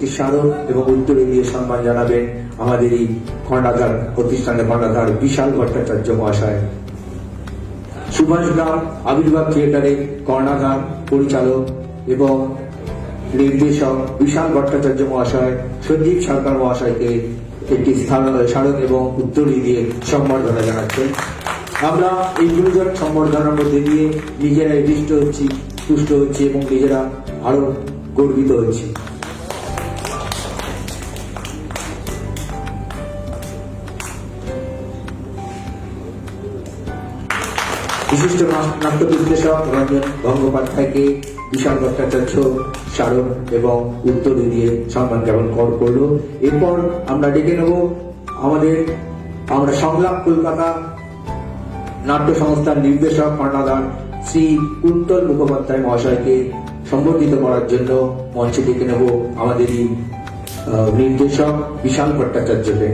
একটি স্মারক এবং উত্তরে দিয়ে সম্মান জানাবেন আমাদের এই কর্ণাধার প্রতিষ্ঠানের কর্ণাধার বিশাল ভট্টাচার্য মহাশয়। সুভাষ গ্রাম আবির্ভাব থিয়েটারের কর্ণাধার পরিচালক এবং নির্দেশক বিশাল ভট্টাচার্য মহাশয় সঞ্জীব সরকার মহাশয়কে একটি স্থান- স্মারক এবং উত্তরী দিয়ে সম্বর্ধনা জানাচ্ছেন। আমরা এই গুরুজন সম্বর্ধনার মধ্যে দিয়ে নিজেরা দৃষ্ট হচ্ছি, তুষ্ট হচ্ছি এবং নিজেরা আরও গর্বিত হচ্ছি। বিশিষ্ট নাট্য বিশ্লেষক রঞ্জন গঙ্গোপাধ্যায়কে বিশাল ভট্টাচার্য স্মারক এবং উত্তর দিয়ে সম্মান জ্ঞাপন কর করল। এরপর আমরা ডেকে নেব আমাদের আমরা সংলাপ কলকাতা নাট্য সংস্থার নির্দেশক কর্ণাধার শ্রী কুন্তল মুখোপাধ্যায় মহাশয়কে সম্বর্ধিত করার জন্য মঞ্চে ডেকে নেব আমাদের এই আহ, নির্দেশক বিশাল ভট্টাচার্যকে।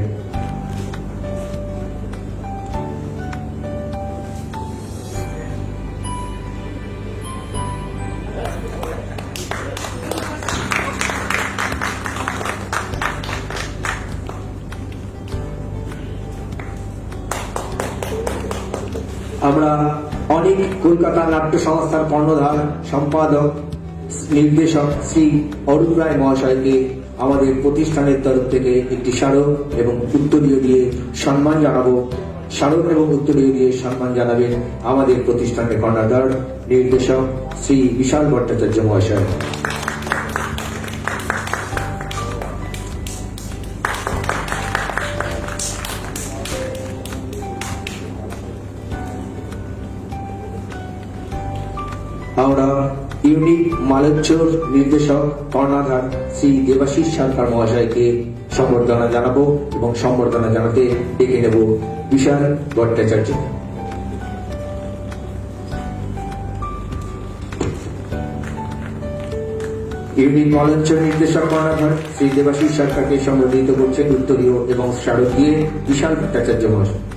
আমরা অনেক কলকাতা নাট্য সংস্থার কর্ণধার, সম্পাদক, নির্দেশক শ্রী অরুণ রায় মহাশয়কে আমাদের প্রতিষ্ঠানের তরফ থেকে একটি স্মারক এবং উত্তরীয় দিয়ে সম্মান জানাব। স্মারক এবং উত্তরীয় দিয়ে সম্মান জানাবেন আমাদের প্রতিষ্ঠানের কর্ণাধার, নির্দেশক শ্রী বিশাল ভট্টাচার্য মহাশয়। আমরা ইউনিক মালচ্চর নির্দেশক কর্ণাধার শ্রী দেবাশিস সরকার মহাশয়কে সম্বর্ধনা জানাব এবং সম্বর্ধনা জানাতে ডেকে নেব বিশাল ভট্টাচার্য। ইউনিক মালচ্চর নির্দেশক কর্ণাধার শ্রী দেবাশিস সরকারকে সম্বোধিত করছেন উত্তরীয় এবং স্মারক দিয়ে বিশাল ভট্টাচার্য মহাশয়।